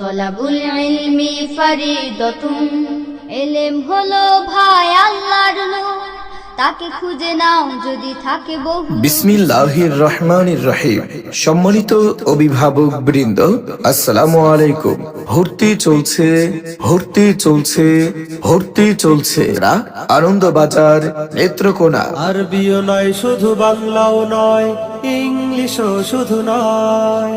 তলাবুল ইলমি ফরিদতুন এলেম হলো ভাই আল্লাহর নূর। তাকে খুঁজে নাও যদি থাকে বহু বিসমিল্লাহির রহমানির রহিম। সম্মানিত অভিভাবক বৃন্দ আসসালামু আলাইকুম। ভর্তি চলছে ভর্তি চলছে ভর্তি চলছে। আনন্দ বাজার নেত্রকোনা। আরবিও নয় শুধু বাংলাও নয় ইংলিশও শুধু নয়।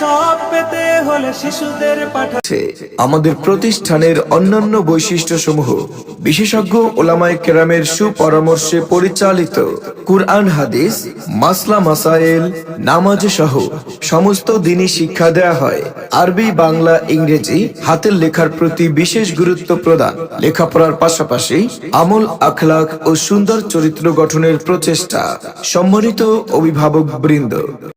সব পেতে হলে শিশুদের পাঠা আছে। আমাদের প্রতিষ্ঠানের অন্যান্য বৈশিষ্ট্য সমূহ বিশেষজ্ঞ ওলামায় কেরামের সুপরামর্শে পরিচালিত কুরআন হাদিস, মাসলা মাসাইল নামাজ সহ সমস্ত দিনই শিক্ষা দেয়া হয় আরবি, বাংলা, ইংরেজি হাতের লেখার প্রতি বিশেষ গুরুত্ব প্রদান লেখাপড়ার পাশাপাশি আমল আখলাক ও সুন্দর চরিত্র গঠনের প্রচেষ্টা, সম্মানিত অভিভাবক বৃন্দ